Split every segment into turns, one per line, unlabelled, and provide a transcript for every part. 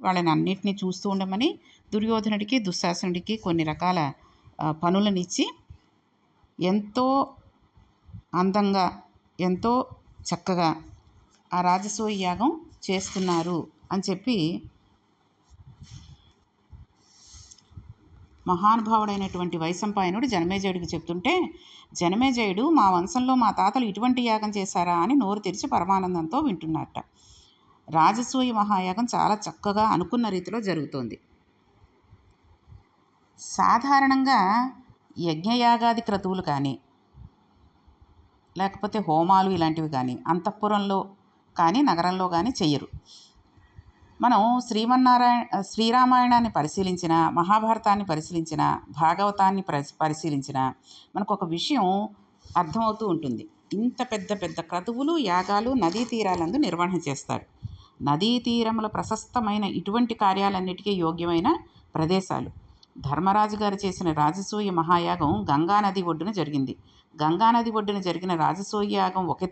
వాళ్ళని అన్నిటినీ చూస్తూ ఉండమని దుర్యోధనుడికి దుశ్శాసనుడికి కొన్ని రకాల పనులను పనులనిచ్చి ఎంతో అందంగా ఎంతో చక్కగా ఆ రాజసూయ యాగం చేస్తున్నారు అని చెప్పి మహానుభావుడైనటువంటి వైశంపాయనుడు జనమేజయుడికి చెప్తుంటే జనమేజయుడు మా వంశంలో మా తాతలు ఇటువంటి యాగం చేశారా? అని నోరు తెరిచి పరమానందంతో వింటున్నట్ట రాజసూయ మహాయాగం చాలా చక్కగా అనుకున్న రీతిలో జరుగుతోంది. సాధారణంగా యజ్ఞయాగాది క్రతువులు కానీ లేకపోతే హోమాలు ఇలాంటివి కానీ అంతఃపురంలో కానీ నగరంలో కానీ చెయ్యరు. మనం శ్రీమన్నారాయణ శ్రీరామాయణాన్ని పరిశీలించిన మహాభారతాన్ని పరిశీలించిన భాగవతాన్ని పరిశీలించిన మనకు ఒక విషయం అర్థమవుతూ ఉంటుంది. ఇంత పెద్ద పెద్ద క్రతువులు యాగాలు నదీ తీరాలందు నిర్వహణ చేస్తారు. నదీ తీరముల ప్రశస్తమైన ఇటువంటి కార్యాలన్నిటికీ యోగ్యమైన ప్రదేశాలు. ధర్మరాజు గారు చేసిన రాజసూయ మహాయాగం గంగా నది ఒడ్డున జరిగింది. గంగా నది ఒడ్డున జరిగిన రాజసూయ యాగం ఒక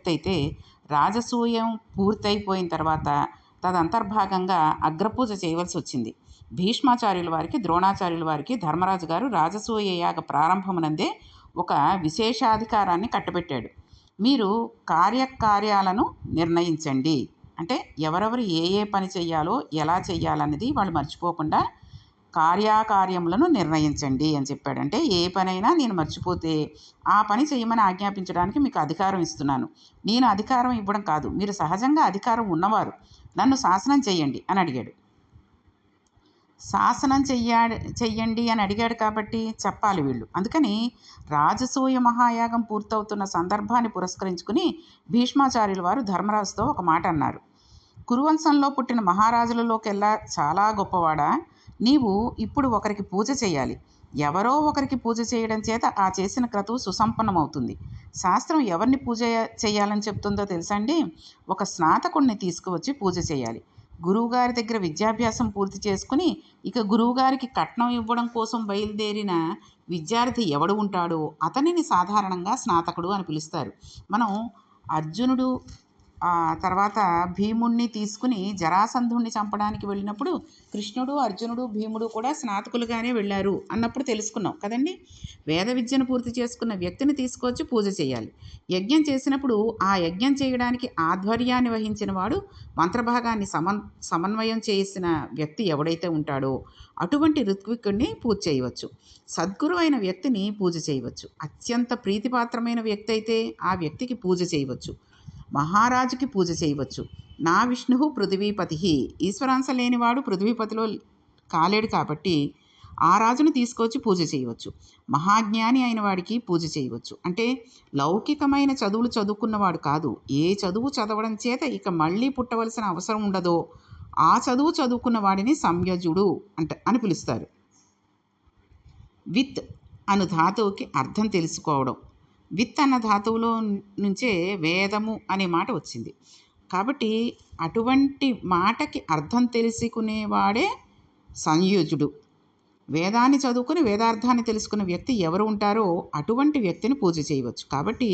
రాజసూయం పూర్తయిపోయిన తర్వాత తదంతర్భాగంగా అగ్రపూజ చేయవలసి వచ్చింది. భీష్మాచార్యుల వారికి ద్రోణాచార్యుల వారికి ధర్మరాజు గారు రాజసూయ యాగ ప్రారంభమునందే ఒక విశేషాధికారాన్ని కట్టబెట్టాడు. మీరు కార్యకార్యాలను నిర్ణయించండి. అంటే ఎవరెవరు ఏ ఏ పని చెయ్యాలో ఎలా చెయ్యాలన్నది వాళ్ళు మర్చిపోకుండా కార్యాకార్యములను నిర్ణయించండి అని చెప్పాడు. అంటే ఏ పనైనా నేను మర్చిపోతే ఆ పని చేయమని ఆజ్ఞాపించడానికి మీకు అధికారం ఇస్తున్నాను. నేను అధికారం ఇవ్వడం కాదు. మీరు సహజంగా అధికారం ఉన్నవారు. నన్ను శాసనం చేయండి అని అడిగాడు. శాసనం చెయ్యాడు చెయ్యండి అని అడిగాడు కాబట్టి చెప్పాలి వీళ్ళు. అందుకని రాజసూయ మహాయాగం పూర్తవుతున్న సందర్భాన్ని పురస్కరించుకుని భీష్మాచార్యుల వారు ధర్మరాజుతో ఒక మాట అన్నారు. కురువంశంలో పుట్టిన మహారాజులలోకెల్లా చాలా గొప్పవాడా? నీవు ఇప్పుడు ఒకరికి పూజ చేయాలి ఎవరో ఒకరికి పూజ చేయడం చేత ఆ చేసిన క్రతువు సుసంపన్నమవుతుంది. శాస్త్రం ఎవరిని పూజ చేయాలని చెప్తుందో తెలుసండి? ఒక స్నాతకుడిని తీసుకువచ్చి పూజ చేయాలి గురువుగారి దగ్గర విద్యాభ్యాసం పూర్తి చేసుకుని ఇక గురువుగారికి కట్నం ఇవ్వడం కోసం బయలుదేరిన విద్యార్థి ఎవడు ఉంటాడో అతనిని సాధారణంగా స్నాతకుడు అని పిలుస్తారు. మనం అర్జునుడు తర్వాత భీముణ్ణి తీసుకుని జరాసంధుణ్ణి చంపడానికి వెళ్ళినప్పుడు కృష్ణుడు అర్జునుడు భీముడు కూడా స్నాతకులుగానే వెళ్ళారు అన్నప్పుడు తెలుసుకున్నాం కదండి? వేద విద్యను పూర్తి చేసుకున్న వ్యక్తిని తీసుకొచ్చి పూజ చేయాలి. యజ్ఞం చేసినప్పుడు ఆ యజ్ఞం చేయడానికి ఆధ్వర్యాన్ని వహించిన వాడు మంత్రభాగాన్ని సమన్ సమన్వయం చేసిన వ్యక్తి ఎవడైతే ఉంటాడో అటువంటి ఋత్విక్కుడిని పూజ చేయవచ్చు. సద్గురు అయిన వ్యక్తిని పూజ చేయవచ్చు. అత్యంత ప్రీతిపాత్రమైన వ్యక్తి అయితే ఆ వ్యక్తికి పూజ చేయవచ్చు. మహారాజుకి పూజ చేయవచ్చు. నా విష్ణువు పృథ్వీపతి ఈశ్వరాంశ లేనివాడు పృథ్వీపతిలో కాలేడు కాబట్టి ఆ రాజును తీసుకొచ్చి పూజ చేయవచ్చు. మహాజ్ఞాని అయిన వాడికి పూజ చేయవచ్చు. అంటే లౌకికమైన చదువులు చదువుకున్నవాడు కాదు. ఏ చదువు చదవడం చేత ఇక మళ్ళీ పుట్టవలసిన అవసరం ఉండదో ఆ చదువు చదువుకున్న వాడిని సంయజుడు అంట అని పిలుస్తారు. విత్ అను ధాతువుకి అర్థం తెలుసుకోవడం. విత్ అన్న ధాతువులో నుంచే వేదము అనే మాట వచ్చింది. కాబట్టి అటువంటి మాటకి అర్థం తెలుసుకునేవాడే సంయోజుడు. వేదాన్ని చదువుకుని వేదార్థాన్ని తెలుసుకున్న వ్యక్తి ఎవరు ఉంటారో అటువంటి వ్యక్తిని పూజ చేయవచ్చు. కాబట్టి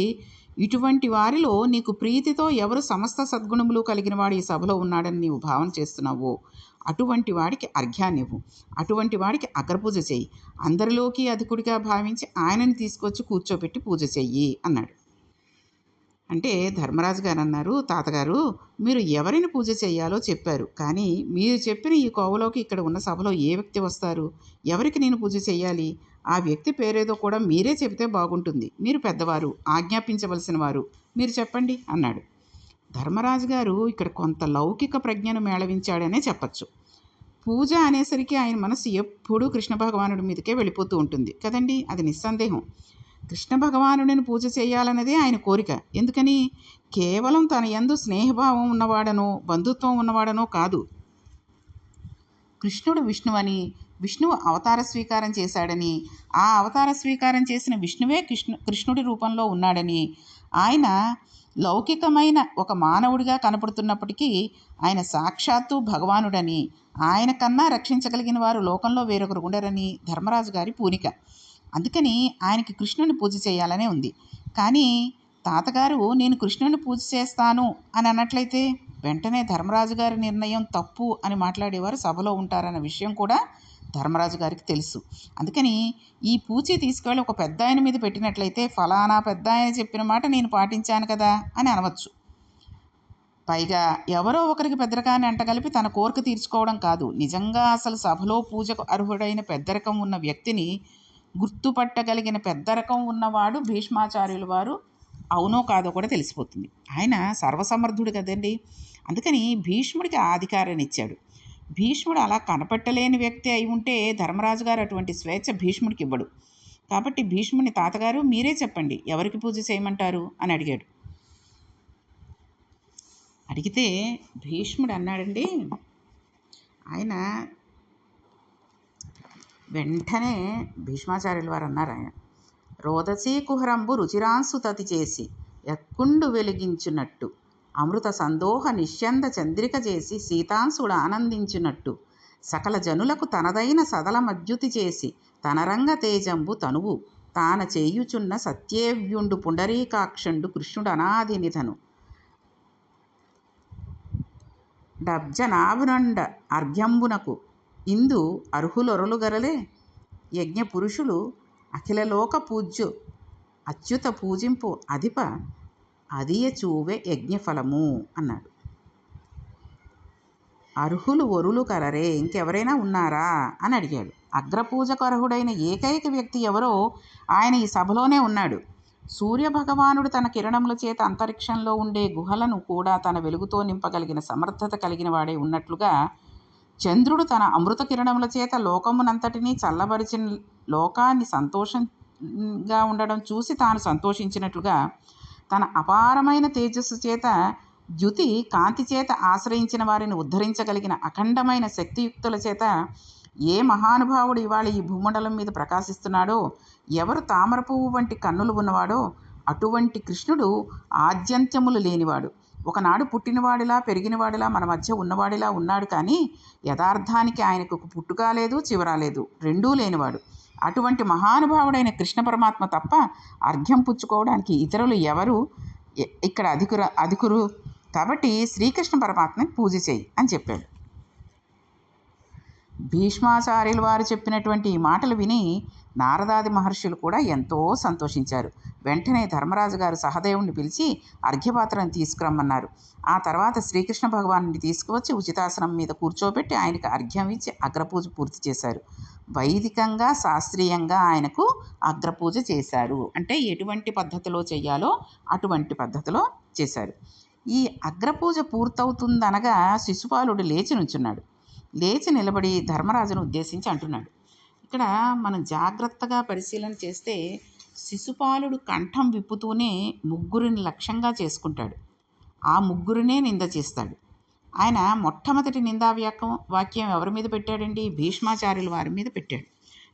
ఇటువంటి వారిలో నీకు ప్రీతితో ఎవరు సమస్త సద్గుణములు కలిగిన వాడు ఈ సభలో ఉన్నాడని నీవు భావన చేస్తున్నావో అటువంటి వాడికి అర్ఘ్యాన్నివ్వు. అటువంటి వాడికి అగ్రపూజ చెయ్యి అందరిలోకి అధికుడిగా భావించి ఆయనని తీసుకొచ్చి కూర్చోబెట్టి పూజ చెయ్యి అన్నాడు. అంటే ధర్మరాజు గారు అన్నారు తాతగారు మీరు ఎవరిని పూజ చేయాలో చెప్పారు. కానీ మీరు చెప్పిన ఈ కోవలోకి ఇక్కడ ఉన్న సభలో ఏ వ్యక్తి వస్తారు? ఎవరికి నేను పూజ చేయాలి? ఆ వ్యక్తి పేరేదో కూడా మీరే చెబితే బాగుంటుంది. మీరు పెద్దవారు ఆజ్ఞాపించవలసిన వారు. మీరు చెప్పండి అన్నాడు. ధర్మరాజు గారు ఇక్కడ కొంత లౌకిక ప్రజ్ఞను మేళవించాడనే చెప్పచ్చు. పూజ అనేసరికి ఆయన మనసు ఎప్పుడూ కృష్ణ భగవానుడి మీదకే వెళ్ళిపోతూ ఉంటుంది కదండి? అది నిస్సందేహం. కృష్ణ భగవానుడిని పూజ చేయాలన్నదే ఆయన కోరిక. ఎందుకని? కేవలం తన యందు స్నేహభావం ఉన్నవాడనో బంధుత్వం ఉన్నవాడనో కాదు. కృష్ణుడు విష్ణువని విష్ణువు అవతార స్వీకారం చేశాడని ఆ అవతార స్వీకారం చేసిన విష్ణువే కృష్ణు కృష్ణుడి రూపంలో ఉన్నాడని ఆయన లౌకికమైన ఒక మానవుడిగా కనపడుతున్నప్పటికీ ఆయన సాక్షాత్తు భగవానుడని ఆయన కన్నా రక్షించగలిగిన వారు లోకంలో వేరొకరు ఉండరని ధర్మరాజు గారి పూనిక. అందుకని ఆయనకి కృష్ణుని పూజ చేయాలనే ఉంది. కానీ తాతగారు నేను కృష్ణుని పూజ చేస్తాను అని అన్నట్లయితే వెంటనే ధర్మరాజు గారి నిర్ణయం తప్పు అని మాట్లాడేవారు సభలో ఉంటారన్న విషయం కూడా ధర్మరాజు గారికి తెలుసు. అందుకని ఈ పూచి తీసుకెళ్ళి ఒక పెద్ద ఆయన మీద పెట్టినట్లయితే ఫలానా పెద్ద ఆయన చెప్పిన మాట నేను పాటించాను కదా అని అనవచ్చు. పైగా ఎవరో ఒకరికి పెద్దరకాన్ని అంటగలిపి తన కోరిక తీర్చుకోవడం కాదు. నిజంగా అసలు సభలో పూజకు అర్హుడైన పెద్దరకం ఉన్న వ్యక్తిని గుర్తుపట్టగలిగిన పెద్ద రకం ఉన్నవాడు భీష్మాచార్యుల వారు. అవునో కాదో కూడా తెలిసిపోతుంది. ఆయన సర్వసమర్థుడు కదండి. అందుకని భీష్ముడికి ఆ అధికారాన్ని ఇచ్చాడు. భీష్ముడు అలా కనపట్టలేని వ్యక్తి అయి ఉంటే ధర్మరాజు గారు అటువంటి స్వేచ్ఛ భీష్ముడికి ఇవ్వడు. కాబట్టి భీష్ముని తాతగారు మీరే చెప్పండి ఎవరికి పూజ చేయమంటారు? అని అడిగాడు. అడిగితే భీష్ముడు అన్నాడండి ఆయన వెంటనే భీష్మాచార్యుల వారు అన్నారు ఆయన రోదసీ కుహరంబు రుచిరాంసు తతి చేసి ఎక్కుండు వెలిగించునట్టు అమృత సందోహ నిశ్యంద చంద్రిక చేసి సీతాంశుడు ఆనందించునట్టు సకల జనులకు తనదైన సదల మద్యుతి చేసి తనరంగ తేజంబు తనువు తాన చేయుచున్న సత్యేవ్యుండు పుండరీకాక్షుండు కృష్ణుడు అనాది నిధను డబ్జనాభునండ అర్ఘ్యంబునకు ఇందు అర్హులొరలుగరలే యజ్ఞ పురుషులు అఖిలలోక పూజ్యు అచ్యుత పూజింపు అధిప అదియ చూవే యజ్ఞఫలము అన్నాడు. అర్హులు ఒరులు కలరే ఇంకెవరైనా ఉన్నారా? అని అడిగాడు. అగ్రపూజకు అర్హుడైన ఏకైక వ్యక్తి ఎవరో ఆయన ఈ సభలోనే ఉన్నాడు. సూర్యభగవానుడు తన కిరణముల చేత అంతరిక్షంలో ఉండే గుహలను కూడా తన వెలుగుతో నింపగలిగిన సమర్థత కలిగిన వాడే ఉన్నట్లుగా చంద్రుడు తన అమృత కిరణముల చేత లోకమునంతటినీ చల్లబరిచిన లోకాన్ని సంతోషంగా ఉండడం చూసి తాను సంతోషించినట్లుగా తన అపారమైన తేజస్సు చేత ద్యుతి కాంతి చేత ఆశ్రయించిన వారిని ఉద్ధరించగలిగిన అఖండమైన శక్తియుక్తుల చేత ఏ మహానుభావుడు ఇవాళ ఈ భూమండలం మీద ప్రకాశిస్తున్నాడో ఎవరు తామర పువ్వు వంటి కన్నులు ఉన్నవాడో అటువంటి కృష్ణుడు ఆద్యంత్యములు లేనివాడు. ఒకనాడు పుట్టినవాడిలా పెరిగినవాడిలా మన మధ్య ఉన్నవాడిలా ఉన్నాడు కానీ యథార్థానికి ఆయనకు ఒక పుట్టుక లేదు లేదు రెండూ లేనివాడు. అటువంటి మహానుభావుడైన కృష్ణ పరమాత్మ తప్ప అర్ఘ్యం పుచ్చుకోవడానికి ఇతరులు ఎవరు? ఇక్కడ అధికుర అధికురు కాబట్టి శ్రీకృష్ణ పరమాత్మని పూజ చేయి అని చెప్పాడు. భీష్మాచార్యులు వారు చెప్పినటువంటి ఈ మాటలు విని నారదాది మహర్షులు కూడా ఎంతో సంతోషించారు. వెంటనే ధర్మరాజు గారు సహదేవుణ్ణి పిలిచి అర్ఘ్యపాత్రను తీసుకురమ్మన్నారు. ఆ తర్వాత శ్రీకృష్ణ భగవాను తీసుకువచ్చి ఉచితాసనం మీద కూర్చోబెట్టి ఆయనకు అర్ఘ్యం ఇచ్చి అగ్రపూజ పూర్తి చేశారు. వైదికంగా శాస్త్రీయంగా ఆయనకు అగ్రపూజ చేశారు. అంటే ఎటువంటి పద్ధతిలో చేయాలో అటువంటి పద్ధతిలో చేశారు. ఈ అగ్రపూజ పూర్తవుతుందనగా శిశుపాలుడు లేచి నుంచున్నాడు. లేచి నిలబడి ధర్మరాజును ఉద్దేశించి అంటున్నాడు. ఇక్కడ మనం జాగ్రత్తగా పరిశీలన చేస్తే శిశుపాలుడు కంఠం విప్పుతూనే ముగ్గురిని లక్ష్యంగా చేసుకుంటాడు. ఆ ముగ్గురినే నింద చేస్తాడు. ఆయన మొట్టమొదటి నిందా వాక్యం వాక్యం ఎవరి మీద పెట్టాడండి? భీష్మాచార్యుల వారి మీద పెట్టాడు.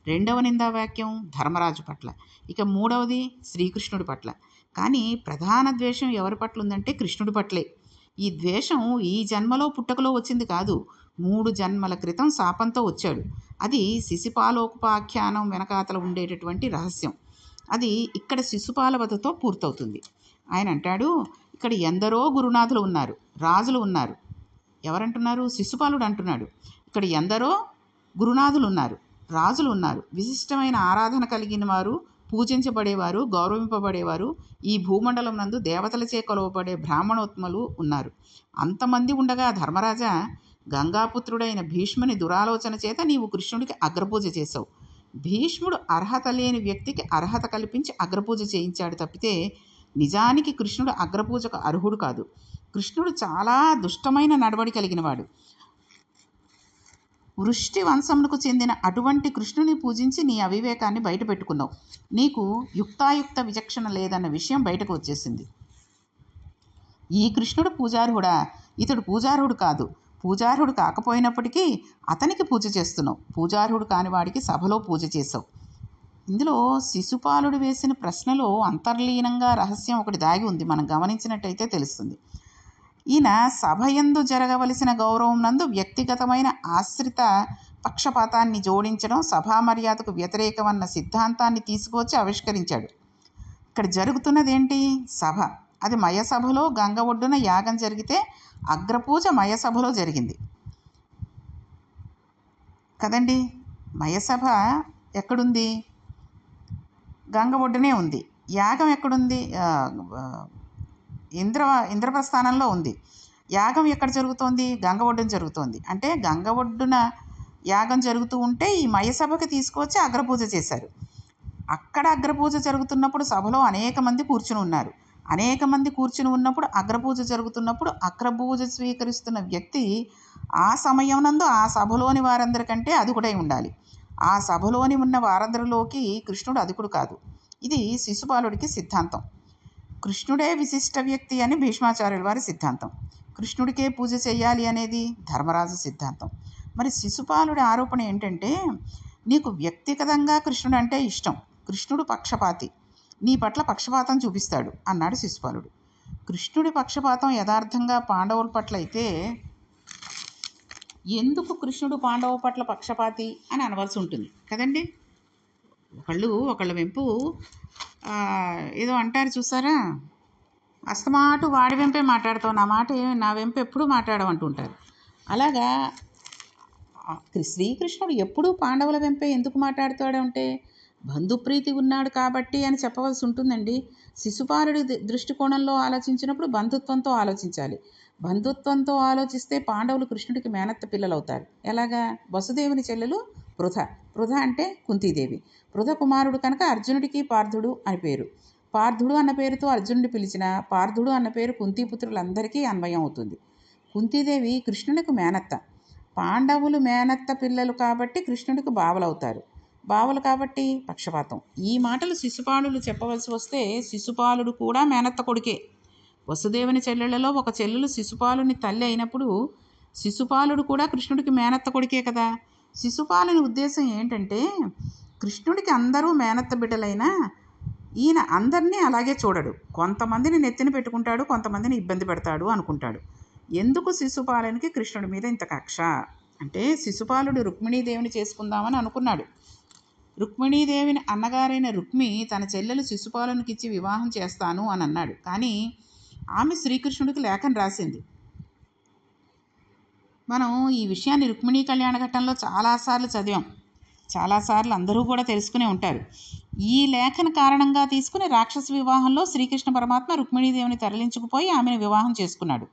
రెండవ నిందా వాక్యం ధర్మరాజు పట్ల. ఇక మూడవది శ్రీకృష్ణుడి పట్ల. కానీ ప్రధాన ద్వేషం ఎవరి పట్ల ఉందంటే కృష్ణుడి పట్లే. ఈ ద్వేషం ఈ జన్మలో పుట్టకలో వచ్చింది కాదు. మూడు జన్మల క్రితం శాపంతో వచ్చాడు. అది శిశుపాలోపాఖ్యానం వెనకాతల ఉండేటటువంటి రహస్యం. అది ఇక్కడ శిశుపాల వధతో పూర్తవుతుంది. ఆయన అంటాడు ఇక్కడ ఎందరో గురునాథులు ఉన్నారు రాజులు ఉన్నారు. ఎవరంటున్నారు? శిశుపాలుడు అంటున్నాడు. ఇక్కడ ఎందరో గురునాథులు ఉన్నారు రాజులు ఉన్నారు. విశిష్టమైన ఆరాధన కలిగిన వారు పూజించబడేవారు గౌరవింపబడేవారు ఈ భూమండలం నందు దేవతలచే కొలవబడే బ్రాహ్మణోత్మలు ఉన్నారు. అంతమంది ఉండగా ధర్మరాజా గంగాపుత్రుడైన భీష్ముని దురాలోచన చేత నీవు కృష్ణుడికి అగ్రపూజ చేశావు. భీష్ముడు అర్హత లేని వ్యక్తికి అర్హత కల్పించి అగ్రపూజ చేయించాడు తప్పితే నిజానికి కృష్ణుడు అగ్రపూజకు అర్హుడు కాదు. కృష్ణుడు చాలా దుష్టమైన నడవడి కలిగినవాడు. వృష్టి వంశమునకు చెందిన అటువంటి కృష్ణుని పూజించి నీ అవివేకాన్ని బయటపెట్టుకున్నావు. నీకు యుక్తాయుక్త విచక్షణ లేదన్న విషయం బయటకు వచ్చేసింది. ఈ కృష్ణుడు పూజార్హుడా? ఇతడు పూజార్హుడు కాదు. పూజార్హుడు కాకపోయినప్పటికీ అతనికి పూజ చేస్తున్నావు. పూజార్హుడు కాని వాడికి సభలో పూజ చేసావు ఇందులో శిశుపాలుడు వేసిన ప్రశ్నలో అంతర్లీనంగా రహస్యం ఒకటి దాగి ఉంది. మనం గమనించినట్టయితే తెలుస్తుంది. ఈయన సభయందు జరగవలసిన గౌరవం నందు వ్యక్తిగతమైన ఆశ్రిత పక్షపాతాన్ని జోడించడం సభా మర్యాదకు వ్యతిరేకమన్న సిద్ధాంతాన్ని తీసుకువచ్చి ఆవిష్కరించాడు. ఇక్కడ జరుగుతున్నది ఏంటి సభ. అది మయసభలో గంగ ఒడ్డున యాగం జరిగితే అగ్రపూజ మయసభలో జరిగింది. కదండి? మయసభ ఎక్కడుంది? గంగ ఒడ్డునే ఉంది. యాగం ఎక్కడుంది? ఇంద్ర ఇంద్రప్రస్థానంలో ఉంది. యాగం ఎక్కడ జరుగుతోంది? గంగ ఒడ్డున జరుగుతోంది. అంటే గంగ ఒడ్డున యాగం జరుగుతూ ఉంటే ఈ మయసభకి తీసుకువచ్చి అగ్రపూజ చేశారు. అక్కడ అగ్రపూజ జరుగుతున్నప్పుడు సభలో అనేక మంది కూర్చుని ఉన్నారు. అనేక మంది కూర్చుని ఉన్నప్పుడు అగ్రపూజ జరుగుతున్నప్పుడు అగ్రపూజ స్వీకరిస్తున్న వ్యక్తి ఆ సమయం నందు ఆ సభలోని వారందరికంటే అధికుడై ఉండాలి. ఆ సభలోని ఉన్న వారందరిలోకి కృష్ణుడు అధికుడు కాదు. ఇది శిశుపాలుడికి సిద్ధాంతం. కృష్ణుడే విశిష్ట వ్యక్తి అని భీష్మాచార్యుల వారి సిద్ధాంతం. కృష్ణుడికే పూజ చేయాలి అనేది ధర్మరాజు సిద్ధాంతం. మరి శిశుపాలుడి ఆరోపణ ఏంటంటే నీకు వ్యక్తిగతంగా కృష్ణుడు అంటే ఇష్టం. కృష్ణుడు పక్షపాతి. నీ పట్ల పక్షపాతం చూపిస్తాడు అన్నాడు శిశుపాలుడు. కృష్ణుడి పక్షపాతం యథార్థంగా పాండవుల పట్ల అయితే ఎందుకు కృష్ణుడు పాండవ పట్ల పక్షపాతి అని అనవలసి ఉంటుంది. కదండి? ఒకళ్ళు ఒకళ్ళ వెంపు ఏదో అంటారు చూసారా? అస్తమాటు వాడి వెంపే మాట్లాడతావు నా మాట నా వెంపు ఎప్పుడూ మాట్లాడమంటుంటారు అలాగా శ్రీకృష్ణుడు ఎప్పుడూ పాండవుల వెంపే ఎందుకు మాట్లాడుతాడు అంటే బంధుప్రీతి ఉన్నాడు కాబట్టి అని చెప్పవలసి ఉంటుందండి. శిశుపాలుడి దృష్టికోణంలో ఆలోచించినప్పుడు బంధుత్వంతో ఆలోచించాలి. బంధుత్వంతో ఆలోచిస్తే పాండవులు కృష్ణుడికి మేనత్త పిల్లలు అవుతారు ఎలాగా? వసుదేవుని చెల్లెలు పృథ. పృథ అంటే కుంతీదేవి. పృథ కుమారుడు కనుక అర్జునుడికి పార్థుడు అని పేరు. పార్థుడు అన్న పేరుతో అర్జునుడి పిలిచిన పార్థుడు అన్న పేరు కుంతీపుత్రులందరికీ అన్వయం అవుతుంది. కుంతీదేవి కృష్ణునికి మేనత్త. పాండవులు మేనత్త పిల్లలు కాబట్టి కృష్ణుడికి బావలవుతారు. బావలు కాబట్టి పక్షపాతం. ఈ మాటలు శిశుపాలుడు చెప్పవలసి వస్తే శిశుపాలుడు కూడా మేనత్త కొడుకే. వసుదేవుని చెల్లెళ్ళలో ఒక చెల్లెలు శిశుపాలుని తల్లి అయినప్పుడు శిశుపాలుడు కూడా కృష్ణుడికి మేనత్త కొడుకే కదా. శిశుపాలుని ఉద్దేశం ఏంటంటే కృష్ణుడికి అందరూ మేనత్త బిడ్డలైనా ఈయన అందరినీ అలాగే చూడడు. కొంతమందిని నెత్తిన పెట్టుకుంటాడు కొంతమందిని ఇబ్బంది పెడతాడు అనుకుంటాడు. ఎందుకు శిశుపాలనికి కృష్ణుడి మీద ఇంత కక్ష? అంటే శిశుపాలుడు రుక్మిణీదేవిని చేసుకుందామని అనుకున్నాడు. రుక్మిణీదేవిని అన్నగారైన రుక్మి తన చెల్లెలు శిశుపాలనకిచ్చి వివాహం చేస్తాను అని అన్నాడు. కానీ ఆమె శ్రీకృష్ణుడికి లేఖను రాసింది. మనం ఈ విషయాన్ని రుక్మిణీ కళ్యాణ ఘట్టంలో చాలాసార్లు చదివాం. చాలాసార్లు అందరూ కూడా తెలుసుకునే ఉంటారు. ఈ లేఖను కారణంగా తీసుకుని రాక్షస వివాహంలో శ్రీకృష్ణ పరమాత్మ రుక్మిణీదేవిని తరలించుకుపోయి ఆమెను వివాహం చేసుకున్నాడు.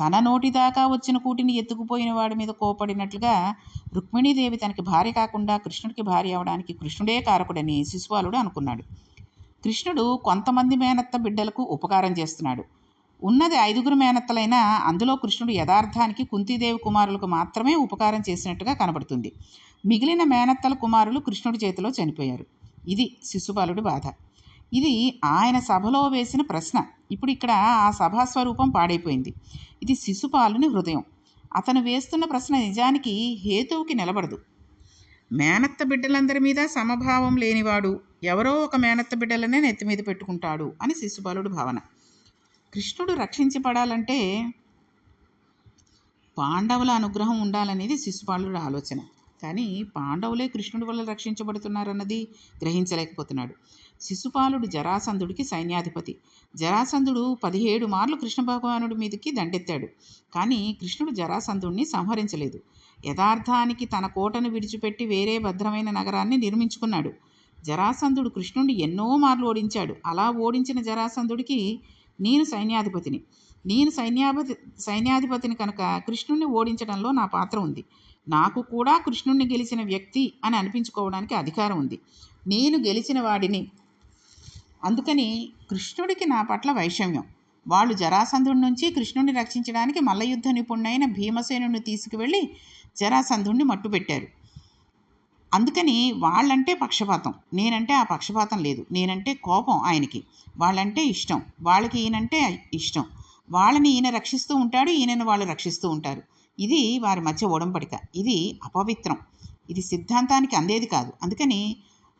తన నోటి దాకా వచ్చిన కూటిని ఎత్తుకుపోయిన వాడి మీద కోపడినట్లుగా రుక్మిణీదేవి తనకి భార్య కాకుండా కృష్ణుడికి భార్య అవడానికి కృష్ణుడే కారకుడని శిశుపాలుడు అనుకున్నాడు. కృష్ణుడు కొంతమంది మేనత్త బిడ్డలకు ఉపకారం చేస్తున్నాడు. ఉన్నది ఐదుగురు మేనత్తలైనా అందులో కృష్ణుడు యథార్థానికి కుంతీదేవి కుమారులకు మాత్రమే ఉపకారం చేసినట్టుగా కనబడుతుంది. మిగిలిన మేనత్తల కుమారులు కృష్ణుడి చేతిలో చనిపోయారు. ఇది శిశుపాలుడి బాధ. ఇది ఆయన సభలో వేసిన ప్రశ్న. ఇప్పుడు ఇక్కడ ఆ సభాస్వరూపం పాడైపోయింది. ఇది శిశుపాలుని హృదయం. అతను వేస్తున్న ప్రశ్న నిజానికి హేతువుకి నిలబడదు. మేనత్త బిడ్డలందరి మీద సమభావం లేనివాడు ఎవరో ఒక మేనత్త బిడ్డలనే నెత్తి మీద పెట్టుకుంటాడు అని శిశుపాలుడి భావన. కృష్ణుడు రక్షించబడాలంటే పాండవుల అనుగ్రహం ఉండాలనేది శిశుపాలుడి ఆలోచన. కానీ పాండవులే కృష్ణుడి వల్ల రక్షించబడుతున్నారన్నది గ్రహించలేకపోతున్నాడు. శిశుపాలుడు జరాసంధుడికి సైన్యాధిపతి. జరాసంధుడు పదిహేడు మార్లు కృష్ణ భగవానుడి మీదకి దండెత్తాడు. కానీ కృష్ణుడు జరాసంధుడిని సంహరించలేదు. యథార్థానికి తన కోటను విడిచిపెట్టి వేరే భద్రమైన నగరాన్ని నిర్మించుకున్నాడు. జరాసంధుడు కృష్ణుడిని ఎన్నో మార్లు ఓడించాడు. అలా ఓడించిన జరాసంధుడికి నేను సైన్యాధిపతిని. నేను సైన్యాధిపతి సైన్యాధిపతిని కనుక కృష్ణుణ్ణి ఓడించడంలో నా పాత్ర ఉంది. నాకు కూడా కృష్ణుణ్ణి గెలిచిన వ్యక్తి అని అనిపించుకోవడానికి అధికారం ఉంది. నేను గెలిచిన వాడిని అందుకని కృష్ణుడికి నా పట్ల వైషమ్యం. వాళ్ళు జరాసంధుడి నుంచి కృష్ణుడిని రక్షించడానికి మల్లయుద్ధ నిపుణుడైన భీమసేనుడిని తీసుకువెళ్ళి జరాసంధుడిని మట్టుపెట్టారు అందుకని వాళ్ళంటే పక్షపాతం. నేనంటే ఆ పక్షపాతం లేదు. నేనంటే కోపం ఆయనకి. వాళ్ళంటే ఇష్టం. వాళ్ళకి ఈయనంటే ఇష్టం. వాళ్ళని ఈయన రక్షిస్తూ ఉంటాడు ఈయనను వాళ్ళు రక్షిస్తూ ఉంటారు. ఇది వారి మధ్య ఒడంబడిక. ఇది అపవిత్రం. ఇది సిద్ధాంతానికి అందేది కాదు. అందుకని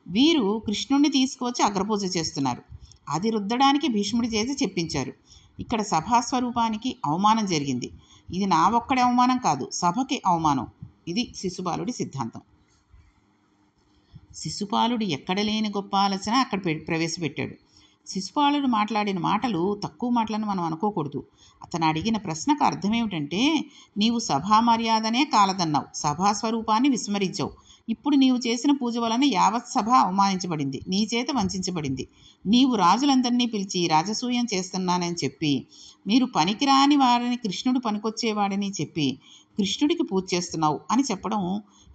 వీరు కృష్ణుణ్ణి తీసుకువచ్చి అగ్రపూజ చేస్తున్నారు. అది రుద్దడానికి భీష్ముడి చేసి చెప్పించారు. ఇక్కడ సభాస్వరూపానికి అవమానం జరిగింది. ఇది నా ఒక్కడి అవమానం కాదు సభకి అవమానం. ఇది శిశుపాలుడి సిద్ధాంతం. శిశుపాలుడు ఎక్కడ లేని గొప్ప ఆలోచన అక్కడ పె- ప్రవేశపెట్టాడు. శిశుపాలుడు మాట్లాడిన మాటలు తక్కువ మాటలను మనం అనుకోకూడదు. అతను అడిగిన ప్రశ్నకు అర్థం ఏమిటంటే నీవు సభా మర్యాదనే కాలదన్నావు. సభా స్వరూపాన్ని విస్మరించావు. ఇప్పుడు నీవు చేసిన పూజ వలన యావత్ సభ అవమానించబడింది. నీ చేత వంచబడింది నీవు రాజులందరినీ పిలిచి రాజసూయం చేస్తున్నానని చెప్పి మీరు పనికిరాని వారిని కృష్ణుడు పనికొచ్చేవాడని చెప్పి కృష్ణుడికి పూజ చేస్తున్నావు అని చెప్పడం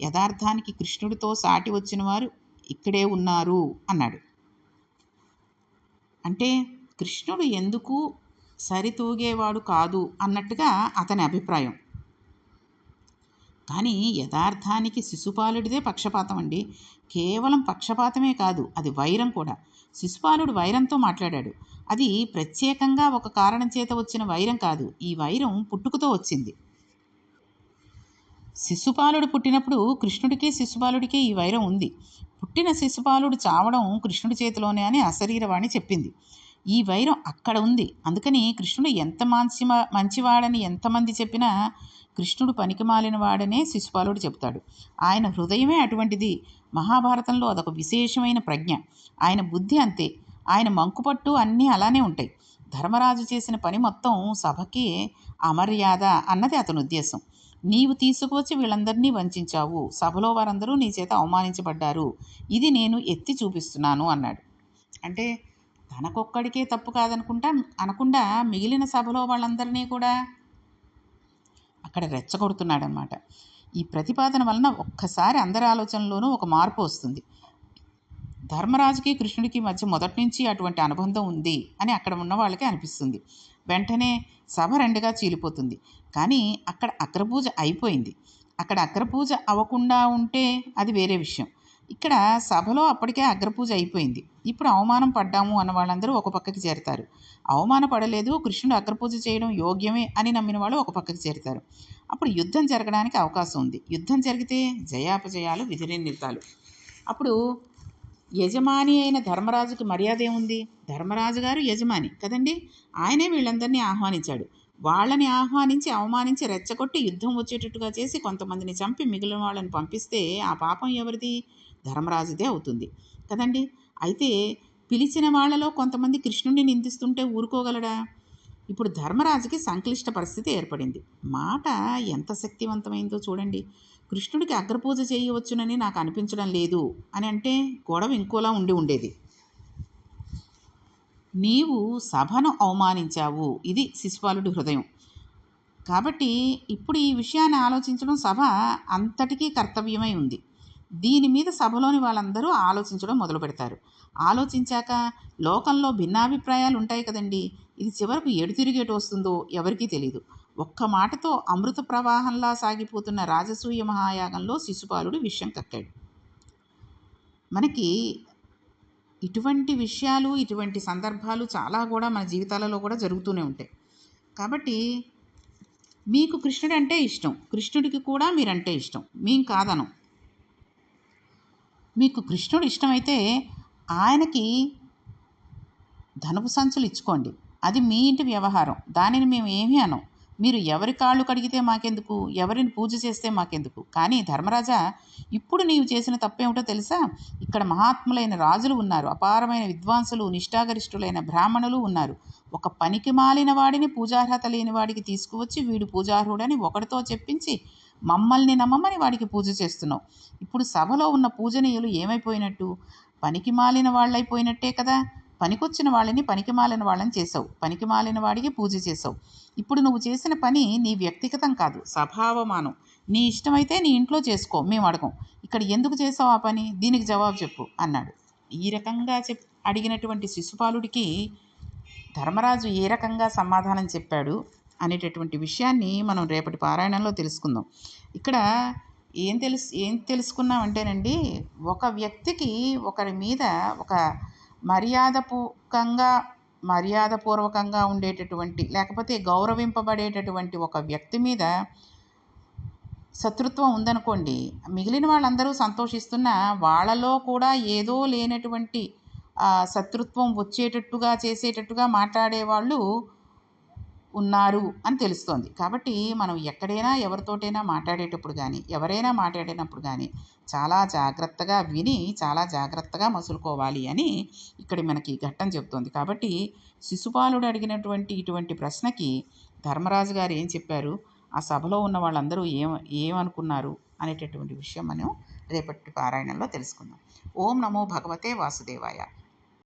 యథార్థానికి కృష్ణుడితో సాటి వచ్చిన వారు ఇక్కడే ఉన్నారు అన్నాడు. అంటే కృష్ణుడు ఎందుకు సరితూగేవాడు కాదు అన్నట్టుగా అతని అభిప్రాయం. కానీ యథార్థానికి శిశుపాలుడిదే పక్షపాతం అండి. కేవలం పక్షపాతమే కాదు అది వైరం కూడా. శిశుపాలుడు వైరంతో మాట్లాడాడు. అది ప్రత్యేకంగా ఒక కారణం చేత వచ్చిన వైరం కాదు ఈ వైరం పుట్టుకతో వచ్చింది. శిశుపాలుడు పుట్టినప్పుడు కృష్ణుడికి శిశుపాలుడికి ఈ వైరం ఉంది. పుట్టిన శిశుపాలుడు చావడం కృష్ణుడి చేతిలోనే అని అశరీరవాణి చెప్పింది. ఈ వైరం అక్కడ ఉంది. అందుకని కృష్ణుడు ఎంత మంచి మంచివాడని ఎంతమంది చెప్పినా కృష్ణుడు పనికిమాలిన వాడనే శిశుపాలుడు చెప్తాడు ఆయన హృదయమే అటువంటిది. మహాభారతంలో అదొక విశేషమైన ప్రజ్ఞ. ఆయన బుద్ధి అంతే. ఆయన మంకుపట్టు అన్నీ అలానే ఉంటాయి. ధర్మరాజు చేసిన పని మొత్తం సభకి అమర్యాద అన్నది అతని ఉద్దేశం. నీవు తీసుకువచ్చి వీళ్ళందరినీ వంచావు. సభలో వారందరూ నీ చేత అవమానించబడ్డారు. ఇది నేను ఎత్తి చూపిస్తున్నాను అన్నాడు. అంటే తనకొక్కడికే తప్పు కాదనుకుంటా అనకుండా మిగిలిన సభలో వాళ్ళందరినీ కూడా అక్కడ రెచ్చగొడుతున్నాడనమాట ఈ ప్రతిపాదన వలన ఒక్కసారి అందరి ఆలోచనలోనూ ఒక మార్పు వస్తుంది. ధర్మరాజుకి కృష్ణుడికి మధ్య మొదటి నుంచి అటువంటి అనుబంధం ఉంది అని అక్కడ ఉన్న వాళ్ళకి అనిపిస్తుంది. వెంటనే సభ రెండుగా చీలిపోతుంది. కానీ అక్కడ అగ్రపూజ అయిపోయింది. అక్కడ అగ్రపూజ అవ్వకుండా ఉంటే అది వేరే విషయం. ఇక్కడ సభలో అప్పటికే అగ్రపూజ అయిపోయింది. ఇప్పుడు అవమానం పడ్డాము అన్న వాళ్ళందరూ ఒక పక్కకి చేరతారు. అవమాన పడలేదు కృష్ణుడు అగ్రపూజ చేయడం యోగ్యమే అని నమ్మిన వాళ్ళు ఒక పక్కకి చేరతారు. అప్పుడు యుద్ధం జరగడానికి అవకాశం ఉంది. యుద్ధం జరిగితే జయాపజయాలు విధి నిర్ణీతాలు అప్పుడు యజమాని అయిన ధర్మరాజుకి మర్యాద ఏముంది? ధర్మరాజు గారు యజమాని కదండి? ఆయనే వీళ్ళందరినీ ఆహ్వానించాడు. వాళ్ళని ఆహ్వానించి అవమానించి రెచ్చగొట్టి యుద్ధం వచ్చేటట్టుగా చేసి కొంతమందిని చంపి మిగిలిన వాళ్ళని పంపిస్తే ఆ పాపం ఎవరిది? ధర్మరాజుదే అవుతుంది. కదండి? అయితే పిలిచిన వాళ్ళలో కొంతమంది కృష్ణుడిని నిందిస్తుంటే ఊరుకోగలడా? ఇప్పుడు ధర్మరాజుకి సంక్లిష్ట పరిస్థితి ఏర్పడింది. మాట ఎంత శక్తివంతమైందో చూడండి. కృష్ణుడికి అగ్రపూజ చేయవచ్చునని నాకు అనిపించడం లేదు అని అంటే గొడవ ఇంకోలా ఉండి ఉండేది. నీవు సభను అవమానించావు. ఇది శిశుపాలుడి హృదయం. కాబట్టి ఇప్పుడు ఈ విషయాన్ని ఆలోచించడం సభ అంతటికీ కర్తవ్యమై ఉంది. దీని మీద సభలోని వాళ్ళందరూ ఆలోచించడం మొదలు పెడతారు. ఆలోచించాక లోకంలో భిన్నాభిప్రాయాలు ఉంటాయి కదండి. ఇది చివరకు ఎడు తిరిగేటు వస్తుందో ఎవరికీ తెలియదు ఒక్క మాటతో అమృత ప్రవాహంలా సాగిపోతున్న రాజసూయ మహాయాగంలో శిశుపాలుడు విషయం కక్కాడు. మనకి ఇటువంటి విషయాలు ఇటువంటి సందర్భాలు చాలా కూడా మన జీవితాలలో కూడా జరుగుతూనే ఉంటాయి. కాబట్టి మీకు కృష్ణుడు అంటే ఇష్టం. కృష్ణుడికి కూడా మీరంటే ఇష్టం. మేం కాదనం. మీకు కృష్ణుడు ఇష్టమైతే ఆయనకి ధనపు సంచులు ఇచ్చుకోండి. అది మీ ఇంటి వ్యవహారం. దానిని మేము ఏమీ అనం మీరు ఎవరి కాళ్ళు కడిగితే మాకెందుకు? ఎవరిని పూజ చేస్తే మాకెందుకు? కానీ ధర్మరాజా ఇప్పుడు నీవు చేసిన తప్పేమిటో తెలుసా? ఇక్కడ మహాత్ములైన రాజులు ఉన్నారు. అపారమైన విద్వాంసులు నిష్ఠాగరిష్ఠులైన బ్రాహ్మణులు ఉన్నారు. ఒక పనికి మాలిన వాడిని పూజార్హత లేని వాడికి తీసుకువచ్చి వీడు పూజార్హుడని ఒకటితో చెప్పించి మమ్మల్ని నమ్మమని వాడికి పూజ చేస్తున్నావు. ఇప్పుడు సభలో ఉన్న పూజనీయులు ఏమైపోయినట్టు? పనికి మాలిన వాళ్ళైపోయినట్టే కదా. పనికొచ్చిన వాళ్ళని పనికి మాలిన వాళ్ళని చేసావు పనికిమాలిన వాడికి పూజ చేసావు ఇప్పుడు నువ్వు చేసిన పని నీ వ్యక్తిగతం కాదు స్వభావమానం. నీ ఇష్టమైతే నీ ఇంట్లో చేసుకో మేము అడగం. ఇక్కడ ఎందుకు చేసావు ఆ పని? దీనికి జవాబు చెప్పు అన్నాడు. ఈ రకంగా చెప్ అడిగినటువంటి శిశుపాలుడికి ధర్మరాజు ఏ రకంగా సమాధానం చెప్పాడు? అనేటటువంటి విషయాన్ని మనం రేపటి పారాయణంలో తెలుసుకుందాం. ఇక్కడ ఏం తెలుసు ఏం తెలుసుకున్నామంటేనండి ఒక వ్యక్తికి ఒకరి మీద ఒక మర్యాదపూర్వకంగా మర్యాదపూర్వకంగా ఉండేటటువంటి లేకపోతే గౌరవింపబడేటటువంటి ఒక వ్యక్తి మీద శత్రుత్వం ఉందనుకోండి మిగిలిన వాళ్ళందరూ సంతోషిస్తున్న వాళ్ళలో కూడా ఏదో లేనటువంటి శత్రుత్వం వచ్చేటట్టుగా చేసేటట్టుగా మాట్లాడేవాళ్ళు ఉన్నారు అని తెలుస్తోంది. కాబట్టి మనం ఎక్కడైనా ఎవరితోటైనా మాట్లాడేటప్పుడు కానీ ఎవరైనా మాట్లాడినప్పుడు కానీ చాలా జాగ్రత్తగా విని చాలా జాగ్రత్తగా మసులుకోవాలి అని ఇక్కడ మనకి ఘట్టం చెబుతోంది. కాబట్టి శిశుపాలుడు అడిగినటువంటి ఇటువంటి ప్రశ్నకి ధర్మరాజు గారు ఏం చెప్పారు? ఆ సభలో ఉన్న వాళ్ళందరూ ఏం ఏమనుకున్నారు? అనేటటువంటి విషయం మనం రేపటి పారాయణంలో తెలుసుకుందాం. ఓం నమో భగవతే వాసుదేవాయ.